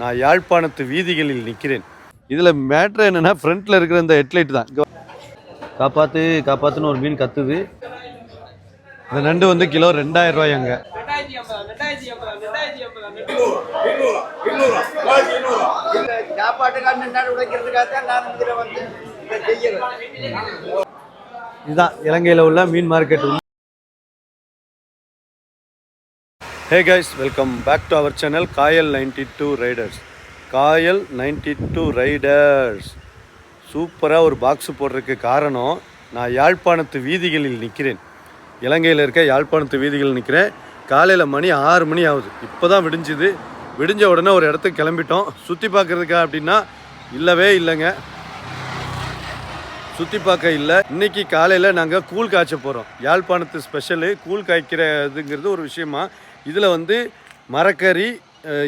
நான் யாழ்ப்பாணத்து வீதிகளில் நிற்கிறேன். இதில் மேட்ரு என்னென்னா ஃப்ரண்ட்டில் இருக்கிற இந்த ஹெட்லைட் தான். காப்பாற்று காப்பாற்றுன்னு ஒரு மீன் கத்துது. இந்த நண்டு வந்து கிலோ ரெண்டாயிரம் ரூபாயாங்க அங்கே. இதுதான் இலங்கையில் உள்ள மீன் market hey guys welcome back to our channel Kayal ninety two riders Kayal ninety two riders சூப்பராக ஒரு பாக்ஸ் போடுறதுக்கு காரணம் நான் யாழ்ப்பாணத்து வீதிகளில் நிற்கிறேன் இலங்கையில் இருக்க யாழ்ப்பாணத்து வீதிகளில் நிற்கிறேன் காலையில் மணி ஆறு மணி ஆகுது. இப்போ தான் விடிஞ்சுது. விடிஞ்ச உடனே ஒரு இடத்துக்கு கிளம்பிட்டோம். சுற்றி பார்க்குறதுக்கா அப்படின்னா இல்லவே இல்லைங்க. சுற்றி பார்க்க இல்லை. இன்னைக்கு காலையில் நாங்கள் கூழ் காய்ச்ச போகிறோம் யாழ்ப்பாணத்து ஸ்பெஷலு கூழ் காய்க்கிறதுங்கிறது ஒரு விஷயமா இதில் வந்து மரக்கறி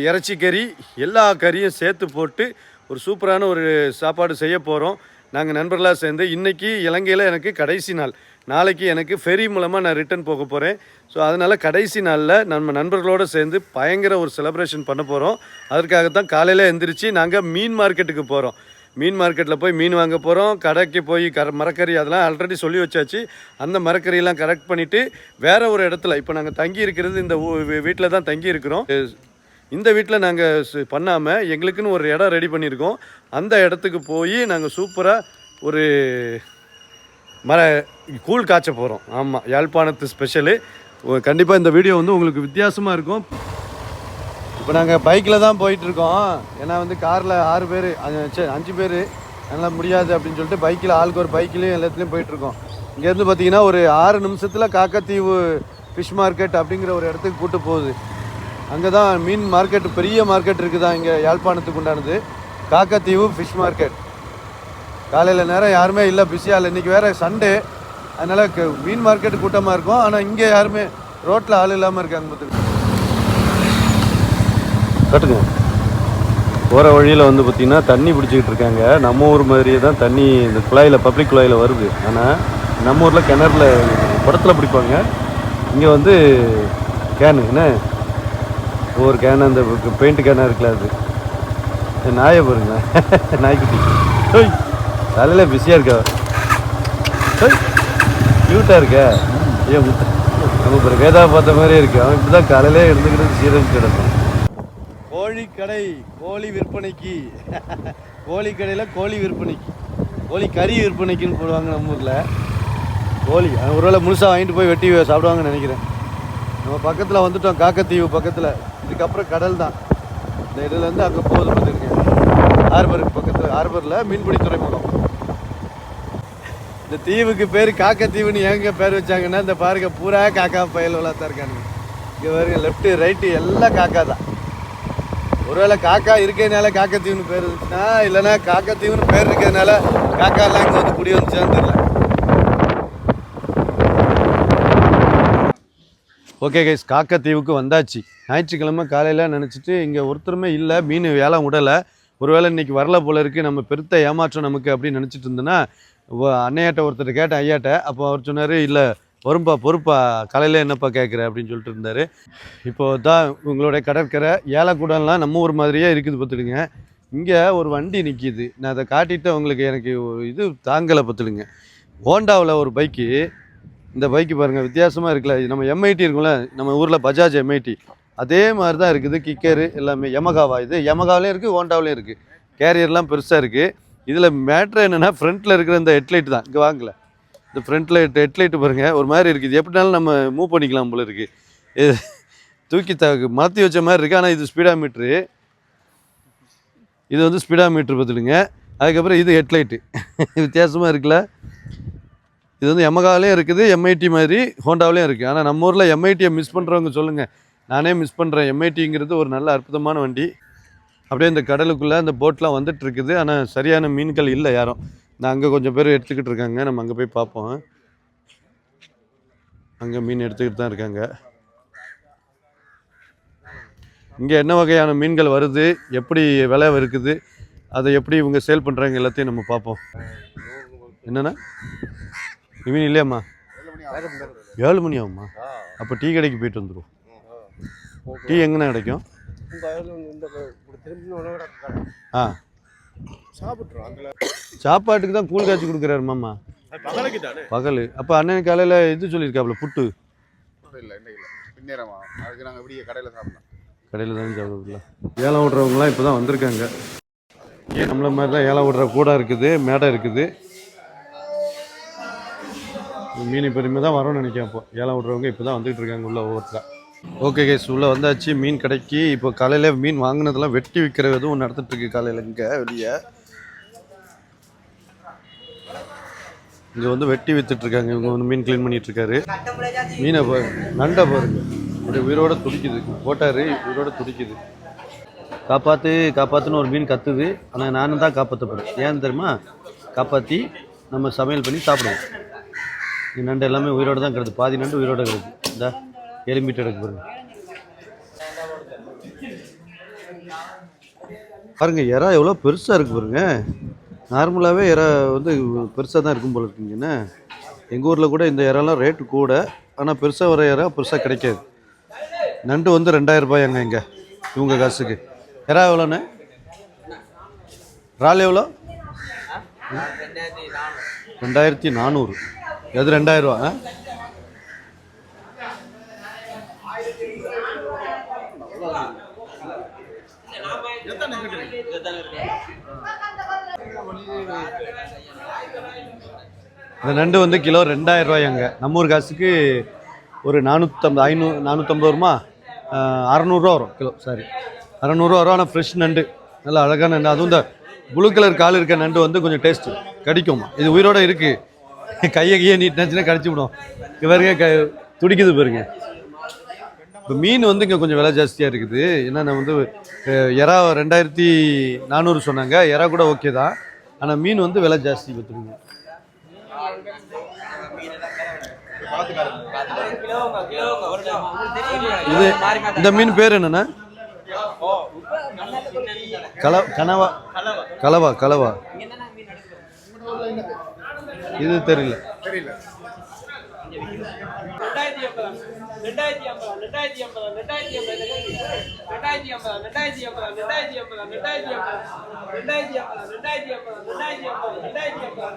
இறைச்சிக்கறி எல்லா கறியும் சேர்த்து போட்டு ஒரு சூப்பரான ஒரு சாப்பாடு செய்ய போகிறோம் நாங்கள் நண்பர்களாக சேர்ந்து இன்றைக்கி இலங்கையில் எனக்கு கடைசி நாள். நாளைக்கு எனக்கு ஃபெரி மூலமாக நான் ரிட்டர்ன் போக போகிறேன் ஸோ அதனால் கடைசி நாளில் நம்ம நண்பர்களோடு சேர்ந்து பயங்கர ஒரு செலப்ரேஷன் பண்ண போகிறோம் அதற்காகத்தான் காலையில் எந்திரிச்சு நாங்கள் மீன் மார்க்கெட்டுக்கு போகிறோம் மீன் மார்க்கெட்டில் போய் மீன் வாங்க போகிறோம் கடைக்கு போய் கர மரக்கறி அதெல்லாம் ஆல்ரெடி சொல்லி வச்சாச்சு. அந்த மரக்கறியெல்லாம் கரெக்ட் பண்ணிவிட்டு வேறு ஒரு இடத்துல இப்போ நாங்கள் தங்கி இருக்கிறது இந்த வீட்டில் தான் தங்கி இருக்கிறோம். இந்த வீட்டில் நாங்கள் பண்ணாமல் எங்களுக்குன்னு ஒரு இடம் ரெடி பண்ணியிருக்கோம். அந்த இடத்துக்கு போய் நாங்கள் சூப்பராக ஒரு மர கூழ் காய்ச்ச போகிறோம் ஆமாம் யாழ்ப்பாணத்து ஸ்பெஷலு கண்டிப்பாக இந்த வீடியோ வந்து உங்களுக்கு வித்தியாசமாக இருக்கும். இப்போ நாங்கள் பைக்கில் தான் போயிட்டுருக்கோம். ஏன்னா வந்து காரில் ஆறு பேர் அஞ்சு பேர். அதனால் முடியாது அப்படின்னு சொல்லிட்டு பைக்கில் ஆளுக்கு ஒரு பைக்லேயும் எல்லாத்துலேயும் போயிட்டுருக்கோம். இங்கேருந்து பார்த்தீங்கன்னா ஒரு ஆறு நிமிஷத்தில் காக்கத்தீவு ஃபிஷ் மார்க்கெட் அப்படிங்கிற ஒரு இடத்துக்கு கூட்டு போகுது. அங்கே தான் மீன் மார்க்கெட் பெரிய மார்க்கெட் இருக்குது தான் இங்கே யாழ்ப்பாணத்துக்கு உண்டானது. காக்கத்தீவு ஃபிஷ் மார்க்கெட் காலையில் நேரம் யாருமே இல்லை பிஸியாக இல்லை. இன்றைக்கி வேறு சண்டே அதனால் மீன் மார்க்கெட் கூட்டமாக இருக்கும். ஆனால் இங்கே யாருமே ரோட்டில் ஆள் இல்லாமல் இருக்காங்க பார்த்துக்கிட்டு கட்டுங்க. போகிற வழியில் வந்து பார்த்திங்கன்னா தண்ணி பிடிச்சிக்கிட்டு இருக்காங்க. நம்ம ஊர் மாதிரியே தான் தண்ணி இந்த குழாயில் பப்ளிக் குழாயில் வருது. ஆனால் நம்ம ஊரில் கிணறுல குடத்துல பிடிப்பாங்க. இங்கே வந்து கேனு என்ன? ஒவ்வொரு கேனு அந்த பெயிண்ட் கேனாக இருக்குல்ல அது. நாயை பாருங்க. நாய்க்குட்டி. ஹோய் காலையில் பிஸியாக இருக்கா? ஹோய் க்யூட்டாக இருக்க. ஏன் நம்ம பிரகேதா பார்த்த மாதிரியே இருக்கு. அவன் இப்படி தான் காலையிலே இருந்துக்கிட்டு சீரழிச்சு கிடக்கும் கோழி கடை கோழி விற்பனைக்கு. கோழி கடையில் கோழி விற்பனைக்கு. கோழி கறி விற்பனைக்குன்னு போடுவாங்க நம்ம ஊரில். கோழி ஒரு வேளை முழுசாக வாங்கிட்டு போய் வெட்டி சாப்பிடுவாங்கன்னு நினைக்கிறேன். நம்ம பக்கத்தில் வந்துட்டோம் காக்கத்தீவு பக்கத்தில். இதுக்கப்புறம் கடல் தான். இந்த இதுலேருந்து அங்கே போகுது பார்த்துருக்கேன். ஹார்பருக்கு பக்கத்தில் ஹார்பரில் மீன்பிடி துறைமுகம். இந்த தீவுக்கு பேர் காக்கத்தீவுன்னு எங்கே பேர் வச்சாங்கன்னா இந்த பாருங்க பூரா காக்கா பயல் வளர்த்தா இருக்கானுங்க. இங்கே பாருங்க லெஃப்ட்டு ரைட்டு எல்லாம் காக்கா தான். ஒருவேளை காக்கா இருக்கிறதுனால காக்கத்தீவுன்னு பேர் இருந்துச்சுன்னா இல்லைன்னா காக்கத்தீவுன்னு பேர் இருக்கிறதுனால காக்கா எல்லாம் இங்கே வந்து குடி வந்துச்சான்னு தெரியல. ஓகே கைஸ் காக்கத்தீவுக்கு வந்தாச்சு. ஞாயிற்றுக்கிழமை காலையில் நினச்சிட்டு இங்கே ஒருத்தருமே இல்லை மீன் வேலை விடலை ஒருவேளை இன்னைக்கு வரல போல இருக்குது நம்ம பெருத்த ஏமாற்றம் நமக்கு அப்படின்னு நினச்சிட்டு இருந்தேன்னா அன்னையாட்ட ஒருத்தர் கேட்டேன் ஐயாட்ட. அப்போ அவர் சொன்னார் இல்லை வரும்பா பொறுப்பா காலையில் என்னப்பா கேட்குற அப்படின்னு சொல்லிட்டு இருந்தார். இப்போ தான் உங்களுடைய கடற்கரை ஏலக்கூடம்லாம் நம்ம ஊர் மாதிரியே இருக்குது பார்த்துடுங்க. இங்கே ஒரு வண்டி நிற்கிது நான் அதை காட்டிட்டு உங்களுக்கு எனக்கு இது தாங்கலை பார்த்துடுங்க. ஹோண்டாவில் ஒரு பைக்கு. இந்த பைக்கு பாருங்கள் வித்தியாசமாக இருக்குல்ல. நம்ம எம்ஐடி இருக்கும்ல. நம்ம ஊரில் பஜாஜ் எம்ஐடி அதே மாதிரி தான் இருக்குது. கிக்கரு எல்லாமே. யமகாவா இது. யமகாவிலையும் இருக்குது ஹோண்டாவிலையும் இருக்குது கேரியர்லாம் பெருசாக இருக்குது இதில் மேட்ரு என்னென்னா ஃப்ரண்ட்டில் இருக்கிற இந்த ஹெட்லைட் தான். இங்கே வாங்கல. இந்த ஃப்ரண்ட்டில் ஹெட்லைட் பாருங்கள் ஒரு மாதிரி இருக்குது இது எப்படினாலும் நம்ம மூவ் பண்ணிக்கலாம் போல இருக்குது இது தூக்கி த மாற்றி வச்ச மாதிரி இருக்குது ஆனால் இது ஸ்பீடா மீட்ரு இது வந்து ஸ்பீடா மீட்ரு பார்த்துடுங்க. அதுக்கப்புறம் இது ஹெட்லைட்டு வித்தியாசமாக இருக்குல்ல? இது வந்து எமகாவிலையும் இருக்குது எம்ஐடி மாதிரி ஹோண்டாவிலையும் இருக்குது ஆனால் நம்ம ஊரில் எம்ஐடியை மிஸ் பண்ணுறவங்க சொல்லுங்கள் நானே மிஸ் பண்ணுறேன் எம்ஐடிங்கிறது ஒரு நல்ல அற்புதமான வண்டி. அப்படியே இந்த கடலுக்குள்ளே அந்த போட்லாம் வந்துட்டு இருக்குது. ஆனால் சரியான மீன்கள் இல்லை யாரும். நான் அங்கே கொஞ்சம் பேர் எடுத்துக்கிட்டு இருக்காங்க. நம்ம அங்கே போய் பார்ப்போம். அங்கே மீன் எடுத்துக்கிட்டு தான் இருக்காங்க. இங்கே என்ன வகையான மீன்கள் வருது? எப்படி விலை இருக்குது? அதை எப்படி இவங்க சேல் பண்ணுறாங்க எல்லாத்தையும் நம்ம பார்ப்போம். என்னண்ணா? மீன் இல்லையாம்மா? ஏழு மணி ஆகுமா அப்போ டீ கடைக்கு போயிட்டு வந்துடும் டீ எங்கண்ணா கிடைக்கும்? ஆ. சாப்பாட்டுக்கு தான் கூழ் காய்ச்சி கொடுக்குறாரு மாமா. பகல். அப்போ அண்ணன் காலையில் இது சொல்லியிருக்காப்புல புட்டு. இல்லை அதுக்கு நாங்கள் இப்படியே கடையில் சாப்பிடலாம் கடையில் தான் சாப்பிடல ஏலம் விடுறவங்களாம் இப்போ தான் வந்திருக்காங்க நம்மள மாதிரி தான் ஏலம் விடுற கூடை இருக்குது மேடை இருக்குது. மீன் இனிமேல் தான் வரும்னு நினைக்கிறேன் இப்போ ஏலம் விடுறவங்க இப்போ தான் வந்துகிட்டு இருக்காங்க உள்ள ஒவ்வொருத்தரா. ஓகே கேஸ் உள்ளே வந்தாச்சு மீன் கடைக்கு. இப்போ காலையில் மீன் வாங்கினதெல்லாம் வெட்டி விற்கிற எதுவும் ஒன்று இருக்கு காலையில் இங்கே வெளியே. இங்கே வந்து வெட்டி விற்றுட்ருக்காங்க இவங்க வந்து மீன் க்ளீன் பண்ணிகிட்ருக்காரு மீனை பாரு நண்டை பாருங்க. அப்படியே உயிரோட துடிக்குது. போட்டாரு உயிரோட துடிக்குது. காப்பாற்று காப்பாற்றுன்னு ஒரு மீன் கத்துது. ஆனால் நானும் தான் காப்பாற்றப்படுறேன் ஏன் தெரியுமா? காப்பாற்றி நம்ம சமையல் பண்ணி சாப்பிடுவோம். இந்த நண்டு எல்லாமே உயிரோட தான் கிடக்குது. பாதி நண்டு உயிரோட கிடக்கு இந்த. எலும்பிட்டு கிடக்கு பாருங்க. பாருங்க இறா எவ்வளோ பெருசாக இருக்கு பாருங்க. நார்மலாகவே இறா வந்து பெருசாக தான் இருக்கும் போல இருக்குங்கண்ணே எங்கள் ஊரில் கூட இந்த இறாலாம் ரேட்டு கூட ஆனால் பெருசாக வர இறா பெருசாக கிடைக்காது. நண்டு வந்து ரெண்டாயிரம் ரூபாயாங்க இங்கே இவங்க காசுக்கு. இறா எவ்வளோண்ணே? இறால் எவ்வளோ? ரெண்டாயிரத்தி நானூறு. எது ரெண்டாயிரம் ரூபா ஆ? இந்த நண்டு வந்து கிலோ ரெண்டாயிரம் ரூபாயாங்க. நம்ம ஊர் காசுக்கு ஒரு நானூற்றம்பது ஐநூறு நானூற்றம்பது வருமா? அறநூறுவா வரும் கிலோ சாரி அறநூறுவா வரும் ஆனால் ஃப்ரெஷ் நண்டு. நல்லா அழகான நண்டு. அதுவும் இந்த ப்ளூ கலர் கால் இருக்க நண்டு வந்து கொஞ்சம் டேஸ்ட்டு கடிக்கும் இது உயிரோட இருக்குது கையை கையை நீட்டினாச்சுன்னா கடிச்சு விடும் இவருங்க க துடிக்குது பாருங்க. இப்போ மீன் வந்து இங்கே கொஞ்சம் விலை ஜாஸ்தியாக இருக்குது. என்னென்ன வந்து இறா எறா ரெண்டாயிரத்தி நானூறு சொன்னாங்க. எறா கூட ஓகே தான். ஆனால் மீன் வந்து விலை ஜாஸ்தி பார்த்துருங்க இது இந்த மீன் பேர் என்னண்ணா? கல கனவா. கலவா கலவா. இது தெரியல. தெரியல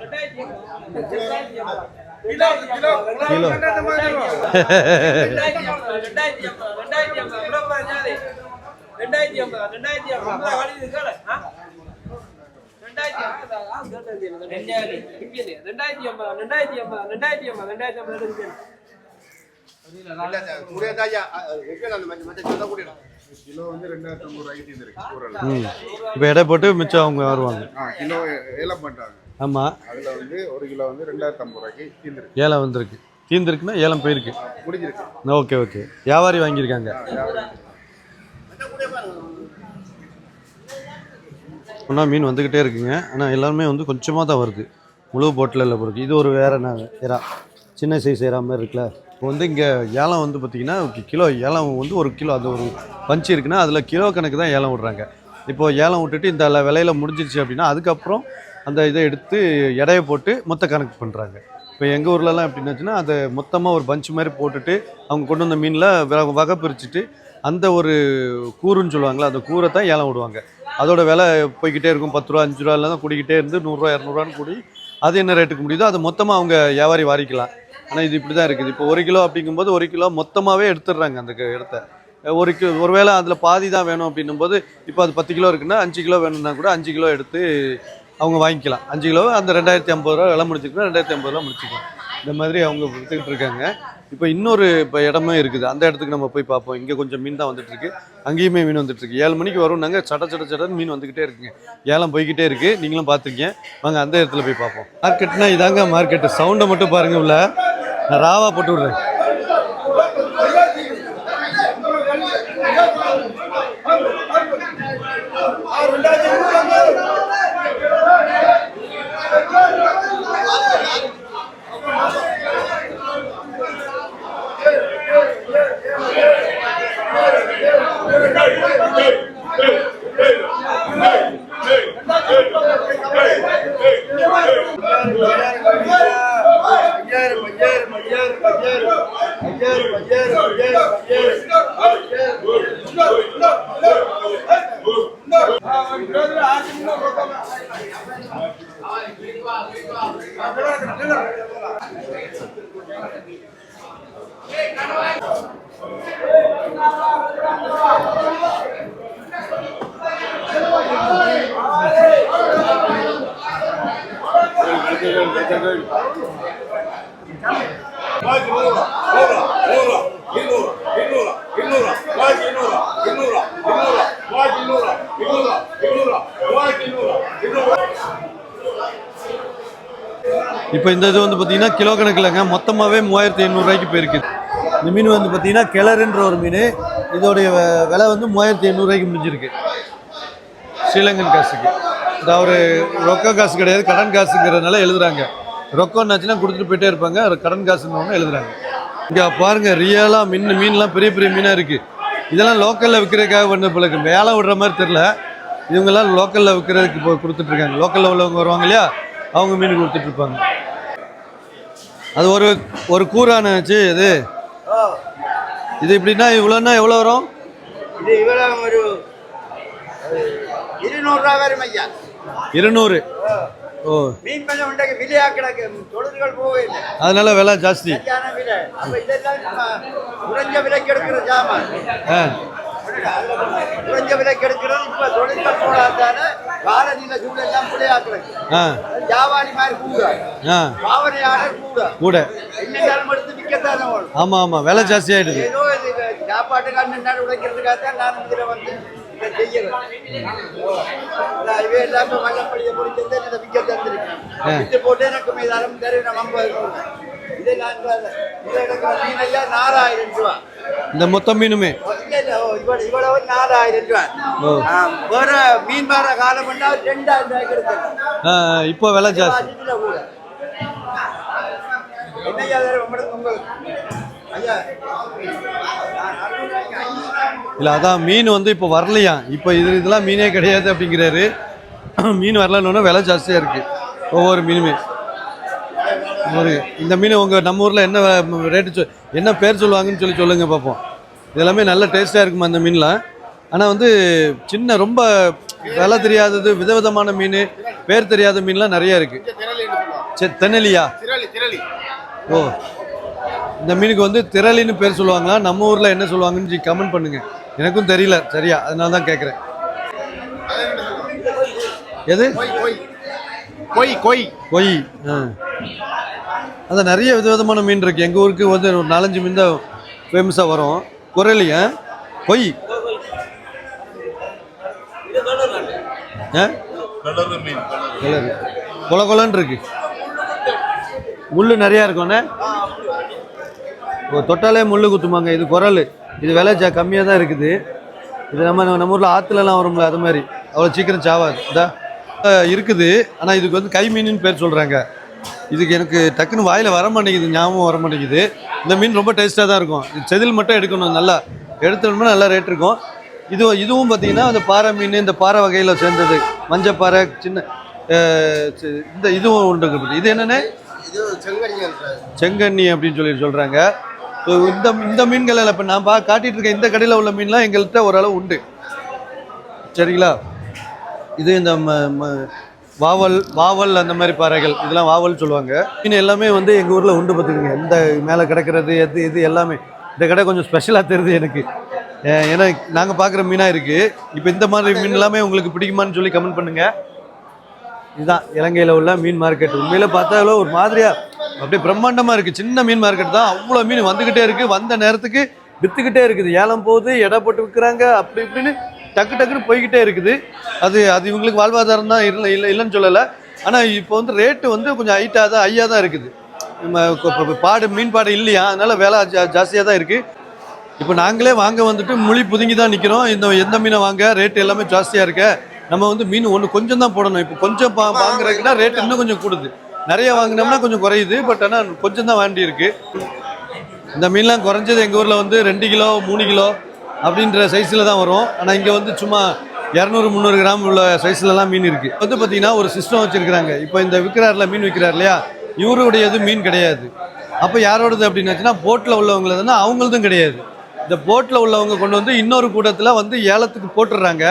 ரெண்டாயிரத்தி ஐம்பது கிலோ இப்போ எடை போட்டு மிச்சம் அவங்க வருவாங்க. கிலோ ஏலம் பண்றாங்க. ஆமாம் அதில் வந்து ஒரு கிலோ வந்து ரெண்டாயிரத்தி ஐம்பது ரூபாய்க்கு தீர்ந்துருக்கு ஏலம் வந்திருக்கு. தீர்ந்துருக்குன்னா ஏலம் போயிருக்கு. முடிஞ்சிருக்கு. Okay okay. வியாபாரி வாங்கியிருக்காங்க. ஒன்றா மீன் வந்துக்கிட்டே இருக்குங்க. ஆனால் எல்லாருமே வந்து கொஞ்சமாக தான் வருது. முழு போட்டில் இல்லை பொறுக்கு. இது ஒரு வேற என்ன எறா? சின்ன சைஸ் எறா மாதிரி இருக்குல்ல. இப்போ வந்து இங்கே ஏலம் வந்து பார்த்திங்கன்னா கிலோ ஏலம் வந்து ஒரு கிலோ. அது ஒரு பஞ்சு இருக்குன்னா அதில் கிலோ கணக்கு தான் ஏலம் விடுறாங்க. இப்போ ஏலம் விட்டுட்டு இந்த விலையில முடிஞ்சிருச்சு அப்படின்னா அதுக்கப்புறம் அந்த இதை எடுத்து எடையை போட்டு மொத்த கணக்கு பண்ணுறாங்க இப்போ எங்கள் ஊர்லலாம் எப்படின்னாச்சுன்னா அதை மொத்தமாக ஒரு பஞ்ச் மாதிரி போட்டுட்டு அவங்க கொண்டு வந்த மீனில் வகை பிரிச்சுட்டு அந்த ஒரு கூறுன்னு சொல்லுவாங்களே அந்த கூரை தான் ஏலம் விடுவாங்க. அதோட விலை போய்கிட்டே இருக்கும். பத்து ரூபா அஞ்சு ரூபாயில் தான் கூடிக்கிட்டே இருந்து நூறுரூவா இரநூறுவான்னு கூடி அது என்ன ரேட்டுக்கு முடியுதோ அதை மொத்தமாக அவங்க வியாபாரி வாரிக்கலாம். ஆனால் இது இப்படி தான் இருக்குது. இப்போ ஒரு கிலோ அப்படிங்கும்போது ஒரு கிலோ மொத்தமாகவே எடுத்துடுறாங்க அந்த இடத்த. ஒரு கிலோ ஒருவேளை அதில் பாதி தான் வேணும் அப்படின்னும் போது இப்போ அது பத்து கிலோ இருக்குன்னா அஞ்சு கிலோ வேணும்னா கூட அஞ்சு கிலோ எடுத்து அவங்க வாங்கிக்கலாம். அஞ்சு கிலோ அந்த ரெண்டாயிரத்தி ஐம்பது ரூபா விலை முடிச்சிருக்குன்னா ரெண்டாயிரத்தி ஐம்பது ரூபா முடிச்சுக்கலாம். இந்த மாதிரி அவங்க விற்றுக்கிட்டு இருக்காங்க. இப்போ இன்னொரு இப்போ இடமே இருக்குது. அந்த இடத்துக்கு நம்ம போய் பார்ப்போம். இங்கே கொஞ்சம் மீன் தான் வந்துட்டுருக்கு. அங்கேயுமே மீன் வந்துட்டுருக்கு. ஏழு மணிக்கு வரும்னாங்க சட சட சடன்னு மீன் வந்துக்கிட்டே இருக்குங்க. ஏலம் போய்கிட்டே இருக்குது நீங்களும் பார்த்துருக்கீங்க. வாங்க அந்த இடத்துல போய் பார்ப்போம். மார்க்கெட்னா இதாங்க மார்க்கெட்டு சவுண்டை மட்டும் பாருங்கள் உள்ள. நான் ராவா போட்டு விடுறேன். பாக்கி நூறுரூவா நூறுரூவா நூறுரூவா இப்போ இந்த இது வந்து பார்த்தீங்கன்னா கிலோ கணக்கில்ங்க மொத்தமாகவே மூவாயிரத்தி எண்ணூறுரூவாய்க்கு போயிருக்கு. இந்த மீன் வந்து பார்த்தீங்கன்னா கிளறுன்ற ஒரு மீன். இதோடைய விலை வந்து மூவாயிரத்தி எண்ணூறுரூவாய்க்கு முடிஞ்சிருக்கு. ஸ்ரீலங்கன் காசுக்கு. இது அவர் ரொக்க காசு கிடையாது கடன் காசுங்கிறதுனால எழுதுறாங்க. ரொக்கம்னாச்சுன்னா கொடுத்துட்டு போயிட்டே இருப்பாங்க. கடன் காசுன்னு எழுதுறாங்க. இங்கே பாருங்கள் ரியலாக மீன் மீன்லாம் பெரிய பெரிய மீனாக இருக்குது இதெல்லாம் லோக்கலில் விற்கிறதுக்காக பண்ண பிள்ளைக்கு வேலை விடுற மாதிரி தெரில இவங்கெல்லாம் லோக்கலில் விற்கிறதுக்கு இப்போ கொடுத்துட்ருக்காங்க லோக்கலில் உள்ளவங்க வருவாங்க இல்லையா? அவங்க மீன் கொடுத்துட்ருப்பாங்க அது ஒரு ஒரு கூறானாச்சு இது. ஓ இது இப்படின்னா இவ்வளோன்னா எவ்வளோ வரும்? இது இவ்வளவு ஒரு இருநூறுவா வரும் ஐயா. இருநூறு. ஓ. மீன் கொஞ்சம் உண்டக்கு விலையா கிடக்கு? தொழில்கள் போகல அதனால விலை ஜாஸ்தி. விலை. அப்ப இதெல்லாம் நம்ம குறைஞ்ச விலைக்கு எடுக்கிற ஜாமான் ஆ. குறைஞ்ச விலைக்கு எடுக்கிறது இப்ப தொழில்கள் போடாதான காலநிலை சூழெல்லாம் பிள்ளையா கிடக்கு ஆ. வியாபாரி மாதிரி கூட. பாவனையாளர் கூட. கூட. என்னென்றாலும் எடுத்து விற்கத்தானே ஆமாம் ஆமாம் விலை ஜாஸ்தி ஆகிடுது ஏதோ இது சாப்பாட்டுக்கு அண்ணன் உடைக்கிறதுக்காக தான் நான் இதில் வந்து இதை செய்யறேன். நான் இவை எல்லாமே மல்லப்படியை முடிச்சது இதை விற்க தந்திருக்கேன். போட்டு எனக்கு மீதாலும் தரும் நம்ம நாலாயிரம் ரூபா. இந்த மொத்த மீனுமே? இவ்வளவு நாலாயிரம் ரூபா. மீன் வர காலம் ரெண்டாயிரம் இப்போ விலை ஜாஸ்தி. இல்லை அதான் மீன் வந்து இப்போ வரலையா? இப்போ இது இதெல்லாம் மீனே கிடையாது அப்படிங்கிறாரு. மீன் வரலன்னு விலை ஜாஸ்தியாக இருக்குது ஒவ்வொரு மீனுமே. இந்த மீன் உங்கள் நம்ம ஊரில் என்ன ரேட்டு என்ன பேர் சொல்லுவாங்கன்னு சொல்லி சொல்லுங்கள் பார்ப்போம் இதெல்லாமே நல்ல டேஸ்ட்டாக இருக்குமா அந்த மீன்லாம் ஆனால் வந்து சின்ன ரொம்ப விலை தெரியாதது விதவிதமான மீன் பேர் தெரியாத மீன்லாம் நிறைய இருக்குது சரி தென்னலியா? ஓ இந்த மீனுக்கு வந்து திரளின்னு பேர் சொல்லுவாங்களா? நம்ம ஊரில் என்ன சொல்லுவாங்கன்னு கமெண்ட் பண்ணுங்க. எனக்கும் தெரியல சரியா அதனால தான் கேட்குறேன் எது? கொய் கொய் கொய் ஆ. அதான் நிறைய விதவிதமான மீன் இருக்கு. எங்கள் ஊருக்கு வந்து ஒரு நாலஞ்சு மீன் தான் ஃபேமஸாக வரும். குரலியா? கொய் கலரு கொல கொலன்னு இருக்கு. முள்ளு நிறையா இருக்கும்ண்ணே தொட்டாலே முள்ளு குத்துமாங்க. இது குரல். இது விலை ஜா கம்மியாக தான் இருக்குது. இது நம்ம நம்ம ஊரில் ஆற்றுலலாம் வரும்ல அது மாதிரி. அவ்வளோ சீக்கிரம் சாவாது. இதா இருக்குது. ஆனால் இதுக்கு வந்து கை மீனுன்னு பேர் சொல்கிறாங்க இதுக்கு எனக்கு டக்குன்னு வாயில் வர மாட்டேங்குது ஞாபகம் வர மாட்டேங்குது இந்த மீன் ரொம்ப டேஸ்ட்டாக தான் இருக்கும். செதில் மட்டும் எடுக்கணும் நல்லா எடுத்தோம்னா நல்லா ரேட் இருக்கும். இது இதுவும் பார்த்தீங்கன்னா அந்த பாறை மீன் இந்த பாறை வகையில் சேர்ந்தது. மஞ்சள் பாறை சின்ன இந்த இதுவும் உண்டு. இது என்னென்ன? செங்கண்ணி அப்படின்னு சொல்லி சொல்கிறாங்க இந்த இந்த மீன்கள் இப்போ நான் பா காட்டிட்டு இருக்க இந்த கடையில் உள்ள மீன்லாம் எங்கள்கிட்ட ஓரளவு உண்டு. சரிங்களா? இது இந்த வாவல் வாவல் அந்த மாதிரி பாறைகள் இதெல்லாம் வாவல் சொல்லுவாங்க. மீன் எல்லாமே வந்து எங்கள் ஊரில் உண்டு பார்த்துக்குங்க. இந்த மேலே கிடக்கிறது எது இது எல்லாமே. இந்த கடை கொஞ்சம் ஸ்பெஷலாக தெரியுது எனக்கு. ஏன்னா நாங்கள் பார்க்குற மீனாக இருக்குது இப்போ இந்த மாதிரி மீன் எல்லாமே உங்களுக்கு பிடிக்குமான்னு சொல்லி கமெண்ட் பண்ணுங்கள் இதுதான் இலங்கையில் உள்ள மீன் மார்க்கெட் உண்மையில் பார்த்தாலும் ஒரு மாதிரியாக அப்படியே பிரம்மாண்டமாக இருக்குது சின்ன மீன் மார்க்கெட் தான். அவ்வளோ மீன் வந்துக்கிட்டே இருக்குது வந்த நேரத்துக்கு விற்றுக்கிட்டே இருக்குது. ஏலம் போகுது எடை போட்டு விற்கிறாங்க அப்படி இப்படின்னு டக்கு டக்குன்னு போய்கிட்டே இருக்குது. அது அது இவங்களுக்கு வாழ்வாதாரம் தான் இல்லை இல்லை இல்லைன்னு சொல்லலை. ஆனால் இப்போ வந்து ரேட்டு வந்து கொஞ்சம் ஹைட்டாக தான் ஹையாக தான் இருக்குது. நம்ம பாடு மீன் பாடு இல்லையா? அதனால் வேலை ஜா ஜாஸ்தியாக தான் இருக்குது இப்போ நாங்களே வாங்க வந்துட்டு முழி புதுங்கி தான் நிற்கிறோம் இந்த எந்த மீனை வாங்க ரேட் எல்லாமே ஜாஸ்தியாக இருக்க. நம்ம வந்து மீன் ஒன்று கொஞ்சம் தான் போடணும். இப்போ கொஞ்சம் பா வாங்குறதுக்குன்னா ரேட் இன்னும் கொஞ்சம் கூடுது. நிறைய வாங்கினோம்னா கொஞ்சம் குறையுது. பட் ஆனால் கொஞ்சம் தான் வேண்டி இருக்குது இந்த மீன்லாம் குறைஞ்சது எங்கள் ஊரில் வந்து ரெண்டு கிலோ மூணு கிலோ அப்படின்ற சைஸில் தான் வரும். ஆனால் இங்கே வந்து சும்மா இரநூறு முந்நூறு கிராம் உள்ள சைஸ்லலாம் மீன் இருக்குது வந்து பார்த்திங்கன்னா ஒரு சிஸ்டம் வச்சுருக்கிறாங்க. இப்போ இந்த விற்கிறாரில் மீன் விற்கிறார் இல்லையா? இவருடையது மீன் கிடையாது. அப்போ யாரோடது அப்படின்னாச்சுன்னா போட்டில் உள்ளவங்களதுன்னா அவங்களதும் கிடையாது. இந்த போட்டில் உள்ளவங்க கொண்டு வந்து இன்னொரு கூட்டத்தில் வந்து ஏலத்துக்கு போட்டுடுறாங்க.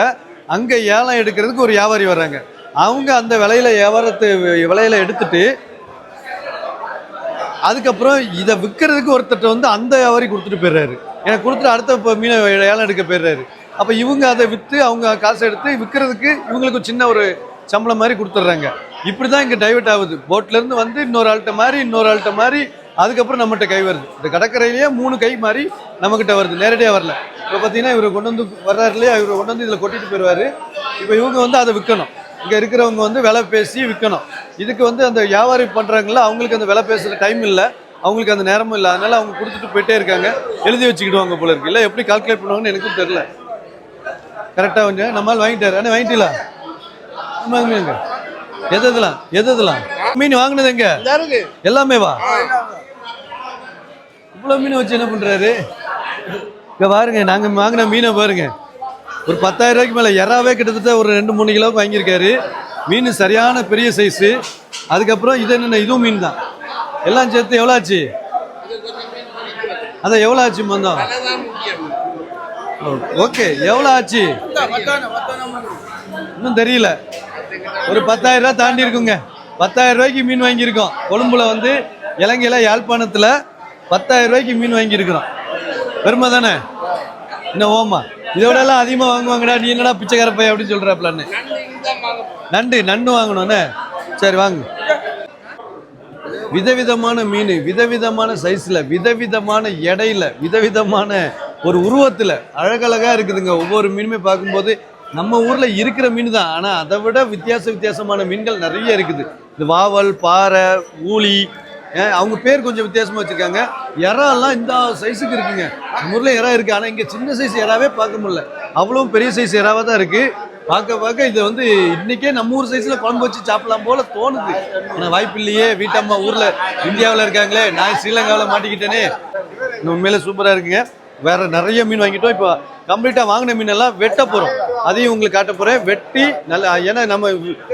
அங்கே ஏலம் எடுக்கிறதுக்கு ஒரு வியாபாரி வர்றாங்க. அவங்க அந்த விலையில வியாபாரத்தை விலையில எடுத்துட்டு அதுக்கப்புறம் இதை விற்கிறதுக்கு ஒருத்தர்ட்ட வந்து அந்த வியாபாரி கொடுத்துட்டு போயிடுறாரு. எனக்கு கொடுத்துட்டு அடுத்த இப்போ மீனை ஏலம் எடுக்க போயிடுறாரு. அப்போ இவங்க அதை விற்று அவங்க காசை எடுத்து விற்கிறதுக்கு இவங்களுக்கு சின்ன ஒரு சம்பளம் மாதிரி கொடுத்துட்றாங்க. இப்படி தான் இங்கே டைவர்ட் ஆகுது. போட்லேருந்து வந்து இன்னொரு ஆள்கிட்ட மாதிரி இன்னொரு ஆள்கிட்ட மாதிரி அதுக்கப்புறம் நம்மகிட்ட கை வருது. இந்த கடற்கரையிலேயே மூணு கை மாதிரி நம்மக்கிட்ட வருது. நேரடியாக வரல. இப்போ பார்த்தீங்கன்னா இவர் கொண்டு வந்து வர்றாரு இல்லையா? இவர் கொண்டு வந்து இதில் கொட்டிட்டு போயிடுவார். இப்போ இவங்க வந்து அதை விற்கணும் இங்கே இருக்கிறவங்க வந்து விலை பேசி விற்கணும் இதுக்கு வந்து அந்த வியாபாரி பண்ணுறாங்கள அவங்களுக்கு அந்த விலை பேசுகிற டைம் இல்லை. அவங்களுக்கு அந்த நேரமும் இல்லை. அதனால அவங்க கொடுத்துட்டு போயிட்டே இருக்காங்க. எழுதி வச்சுக்கிடுவாங்க போல இருக்கு. இல்லை எப்படி கால்குலேட் பண்ணுவாங்கன்னு எனக்கும் தெரியல. கரெக்டாக கொஞ்சம் நம்மால் வாங்கிட்டாரு. அண்ணா வாங்கிட்டீங்களா? மீனுங்க எது எதுலாம் எது எதுலாம் மீன் வாங்கினது எங்க? எல்லாமே வா. இவ்வளோ மீன் வச்சு என்ன பண்ணுறாரு இங்கே பாருங்க நாங்கள் வாங்கின மீனை பாருங்க. ஒரு பத்தாயிரம் ரூபாய்க்கு மேலே எறாவே கிட்டத்தட்ட ஒரு ரெண்டு மூணு கிலோவுக்கு வாங்கியிருக்காரு. மீன் சரியான பெரிய சைஸு அதுக்கப்புறம் இது என்னென்ன? இதுவும் மீன் தான். எல்லாம் சேர்த்து எவ்வளோ ஆச்சு அதான் எவ்வளோ ஆச்சு மந்தம் ஓகே எவ்வளோ ஆச்சு இன்னும் தெரியல. ஒரு பத்தாயிரம் ரூபா தாண்டி இருக்குங்க. பத்தாயிரம் ரூபாய்க்கு மீன் வாங்கியிருக்கோம். கொழும்புல வந்து இலங்கையில் யாழ்ப்பாணத்தில் பத்தாயிரம் ரூபாய்க்கு மீன் வாங்கியிருக்கிறோம். பெருமை தானே? இன்னும் ஓமா? இதோட எல்லாம் அதிகமாக வாங்குவாங்கடா. நீ என்னடா பிச்சைக்கார பையன் அப்படின்னு சொல்கிறாப்லன்னு நண்டு நண்டு வாங்கணும்னு சரி வாங்க. விதவிதமான மீன் விதவிதமான சைஸில் விதவிதமான எடையில விதவிதமான ஒரு உருவத்தில் அழகழகாக இருக்குதுங்க. ஒவ்வொரு மீனுமே பார்க்கும்போது நம்ம ஊரில் இருக்கிற மீன் தான் ஆனால் அதை விட வித்தியாச வித்தியாசமான மீன்கள் நிறைய இருக்குது. இந்த வாவல் பாறை ஊளி அவங்க பேர் கொஞ்சம் வித்தியாசமாக வச்சுருக்காங்க. இறாலாம் இந்த சைஸுக்கு இருக்குங்க. நம்ம ஊரில் இறா இருக்குது ஆனால் இங்கே சின்ன சைஸ் இறாவே பார்க்க முடியல. அவ்வளோ பெரிய சைஸ் இறாவாக தான் இருக்குது பார்க்க பார்க்க இது வந்து இன்னைக்கே நம்ம ஊர் சைஸ்ல குழம்பு வச்சு சாப்பிடலாம் போல தோணுது. ஆனா வாய்ப்பு இல்லையே. வீட்டம்மா ஊர்ல இந்தியாவில் இருக்காங்களே. நான் ஸ்ரீலங்காவில் மாட்டிக்கிட்டேனே. உண்மையில சூப்பரா இருக்குங்க. வேற நிறைய மீன் வாங்கிட்டோம். இப்போ கம்ப்ளீட்டா வாங்கின மீன் எல்லாம் வெட்ட போறோம். அதையும் உங்களுக்கு காட்ட போறேன். வெட்டி நல்லா ஏன்னா நம்ம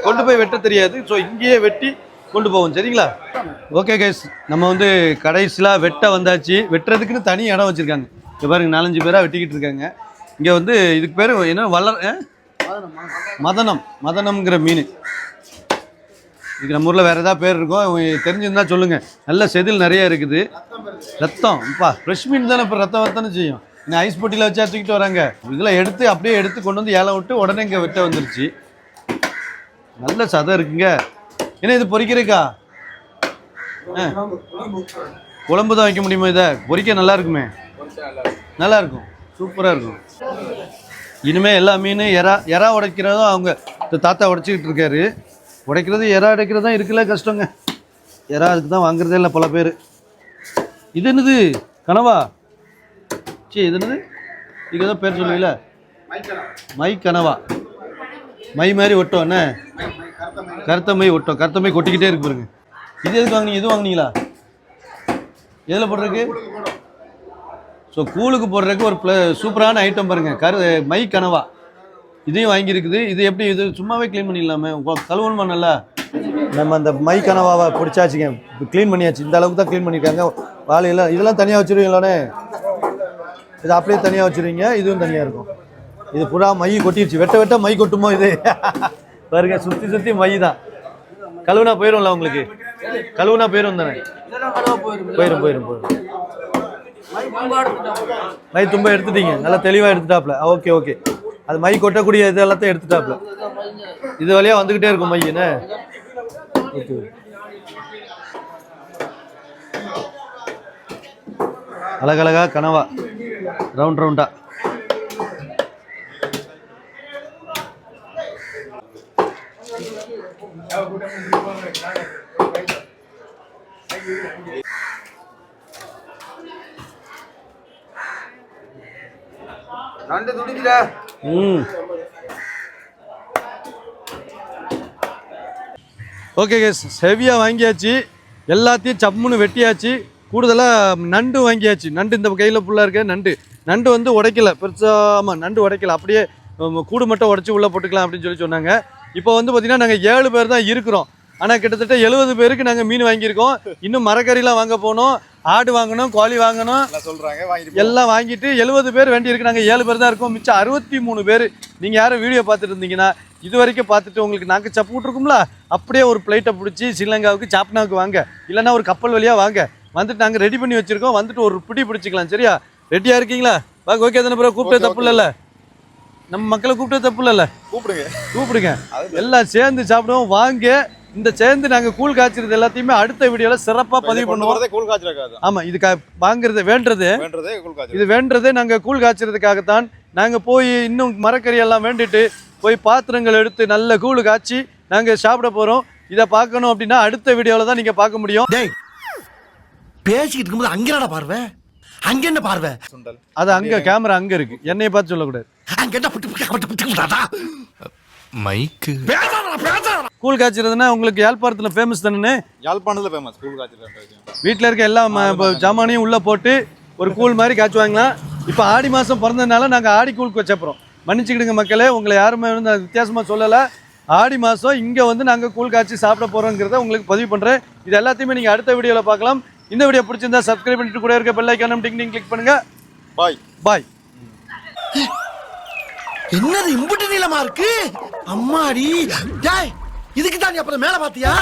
கொண்டு போய் வெட்ட தெரியாது. ஸோ இங்கேயே வெட்டி கொண்டு போவோம். சரிங்களா? ஓகே கைஸ் நம்ம வந்து கடைசியில் வெட்ட வந்தாச்சு. வெட்டுறதுக்குன்னு தனி இடம் வச்சுருக்காங்க. இப்போ பாருங்க நாலஞ்சு பேராக வெட்டிக்கிட்டு இருக்காங்க. இங்கே வந்து இதுக்கு பேர் என்ன வளர் மதனம் மதனம்ங்கிற மீன். இதுக்கு நம்ம ஊரில் வேறு ஏதாவது பேர் இருக்கும் தெரிஞ்சிருந்தா சொல்லுங்கள் நல்ல செதில் நிறைய இருக்குது. ரத்தம் இப்போ ஃப்ரெஷ் மீன் தானே இப்போ ரத்தம் ரத்தம்னு செய்யும். இன்னும் ஐஸ் பொட்டியில் வச்சா தூக்கிட்டு வராங்க. இதெல்லாம் எடுத்து அப்படியே எடுத்து கொண்டு வந்து ஏலம் விட்டு உடனே இங்கே வெட்ட வந்துருச்சு. நல்ல சதம் இருக்குங்க. என்ன இது பொரிக்கிறக்கா ஆ. குழம்பு தான் வைக்க முடியுமா இதை? பொரிக்க நல்லா இருக்குமே? நல்லா இருக்கும். சூப்பராக இருக்கும். இனிமேல் எல்லா மீன் எறா எறா உடைக்கிறதும் அவங்க தாத்தா உடைச்சிக்கிட்டு இருக்காரு. உடைக்கிறது எறா உடைக்கிறது தான் இருக்குல்ல கஷ்டங்க. எறா அதுக்கு தான் வாங்குறதே இல்லை பல பேர். இது என்னது? கனவா? சரி இது என்னது? இதுக்கு ஏதோ பேர் சொல்லுவீங்கள மை கனவா. மை மாதிரி ஒட்டோம் என்ன? கருத்த மை ஒட்டோம். கருத்த மை கொட்டிக்கிட்டே இருக்கு பாருங்க. இது எதுக்கு வாங்குனீங்க? இது வாங்குனீங்களா? எதில் போடுறதுக்கு ஸோ கூழுக்கு போடுறதுக்கு ஒரு ப்ள சூப்பரான ஐட்டம் பாருங்க. கரு மை கனவா. இதையும் வாங்கியிருக்குது. இது எப்படி? இது சும்மாவே க்ளீன் பண்ணிடலாமே. கழுவணுமா நல்லா? நம்ம அந்த மை கனவாவை பிடிச்சாச்சுங்க. க்ளீன் பண்ணியாச்சு. இந்த அளவுக்கு தான் க்ளீன் பண்ணியிருக்காங்க. வாழையெல்லாம் இதெல்லாம் தனியாக வச்சுருவீங்களானே இது அப்படியே தனியாக வச்சுருவீங்க. இதுவும் தனியாக இருக்கும். இது புறா மை கொட்டிருச்சு. வெட்ட வெட்ட மை கொட்டுமோ இது? பாருங்க சுற்றி சுற்றி மை தான். கழுவுனா போயிரும்ல உங்களுக்கு? கழுவுனா போயிரும் தானே? போயிரும் போயிரும் போயிரும். மை தும்ப எடுத்துட்டீங்க. நல்லா தெளிவாக எடுத்துட்டாப்ல ஓகே ஓகே. அது மை கொட்டக்கூடிய இது எல்லாத்தையும் எடுத்துட்டாப்ல இது வழியாக வந்துக்கிட்டே இருக்கும் மை என்ன? ஓகே. அழகழகா கனவா. ரவுண்ட் ரவுண்டா. நண்டு துடிக்குதா? ம். ஓகே கேஸ் ஹெவியாக வாங்கியாச்சு. எல்லாத்தையும் சம்முன்னு வெட்டியாச்சு. கூடுதலாக நண்டு வாங்கியாச்சு. நண்டு இந்த கையில் ஃபுல்லாக இருக்க. நண்டு. நண்டு வந்து உடைக்கல. பெருசாக ஆமாம் நண்டு உடைக்கல. அப்படியே கூடு மட்டும் உடச்சி உள்ளே போட்டுக்கலாம் அப்படின்னு சொல்லி சொன்னாங்க. இப்போ வந்து பார்த்திங்கன்னா நாங்கள் ஏழு பேர் தான் இருக்கிறோம். ஆனால் கிட்டத்தட்ட எழுபது பேருக்கு நாங்கள் மீன் வாங்கியிருக்கோம். இன்னும் மரக்கறிலாம் வாங்க போனோம். ஆடு வாங்கணும் கோழி வாங்கணும். சொல்றாங்க எல்லாம் வாங்கிட்டு எழுபது பேர் வேண்டி இருக்கு. நாங்கள் ஏழு பேர் தான் இருக்கோம். மிச்சம் அறுபத்தி மூணு பேர். நீங்கள் யாரும் வீடியோ பார்த்துட்டு இருந்தீங்கன்னா இது வரைக்கும் பார்த்துட்டு உங்களுக்கு நாங்கள் சப்பு விட்ருக்கோம்ல அப்படியே ஒரு பிளேட்டை பிடிச்சி ஸ்ரீலங்காவுக்கு சாப்னாவுக்கு வாங்க. இல்லைன்னா ஒரு கப்பல் வழியாக வாங்க. வந்துட்டு நாங்கள் ரெடி பண்ணி வச்சிருக்கோம். வந்துட்டு ஒரு பிடி பிடிச்சிக்கலாம் சரியா? ரெடியாக இருக்கீங்களா? வாங்க ஓகே தானே ப்ரோ கூப்பிட்டே தப்பு இல்லைல்ல நம்ம மக்களை கூப்பிட்டே தப்பு இல்லைல்ல கூப்பிடுங்க. கூப்பிடுங்க எல்லாம் சேர்ந்து சாப்பிடுவோம். வாங்க. இந்த சேர்ந்து நாங்கள் கூழ் காய்ச்சறது எல்லாத்தையுமே அடுத்த வீடியோவில் சிறப்பாக பதிவு பண்ணுவோம் கூழ் காய்ச்சறக்காது ஆமாம் இது கா வாங்குறது வேண்டது இது வேண்டதே நாங்கள் கூழ் காய்ச்சறதுக்காகத்தான் நாங்கள் போய் இன்னும் மரக்கறி எல்லாம் வேண்டிட்டு போய் பாத்திரங்கள் எடுத்து நல்ல கூழ் காய்ச்சி நாங்கள் சாப்பிட போகிறோம் இதை பார்க்கணும் அப்படின்னா அடுத்த வீடியோவில் தான் நீங்கள் பார்க்க முடியும் டேய் பேசிக்கிட்டு இருக்கும்போது அங்க என்னடா பார்வை அங்க என்ன பார்வை சுண்டல் அது அங்கே கேமரா அங்கே இருக்குது என்னைய பார்த்து சொல்லக்கூடாது அங்க என்ன புட்டு புட்டு புட்டு புட்டு புட்டாடா மைக்கு பேசாதடா பேசாதடா கூழ் காய்ச்சறதுன்னா உங்களுக்கு யாழ்ப்பாணத்தில் ஃபேமஸ் தானே யாழ்ப்பாணத்துல ஃபேமஸ் கூழ் காய்ச்சல் வீட்டில் இருக்க எல்லா ஜாமானையும் உள்ளே போட்டு ஒரு கூழ் மாதிரி காய்ச்சுவாங்களாம் இப்போ ஆடி மாதம் பிறந்ததுனால நாங்கள் ஆடி கூழ் வச்சப்புறோம். மன்னிச்சுக்கிடுங்க மக்களே உங்களை யாருமே வந்து வித்தியாசமாக சொல்லலை. ஆடி மாதம் இங்கே வந்து நாங்கள் கூழ் காய்ச்சி சாப்பிட போகிறோங்கிறத உங்களுக்கு பதிவு பண்ணுறேன் இது எல்லாத்தையுமே நீங்கள் அடுத்த வீடியோவில் பார்க்கலாம். இந்த வீடியோ பிடிச்சிருந்தா சப்ஸ்கிரைப் பண்ணிட்டு கூட இருக்க பெல் ஐக்கானும் டிங் டிங் கிளிக் பண்ணுங்கள் பாய் பாய் என்னது இம்புட்டு நீளமா இருக்கு? அம்மாடி. டேய். இதுக்கு தான் நீ அப்புறம் மேல பாத்தியா?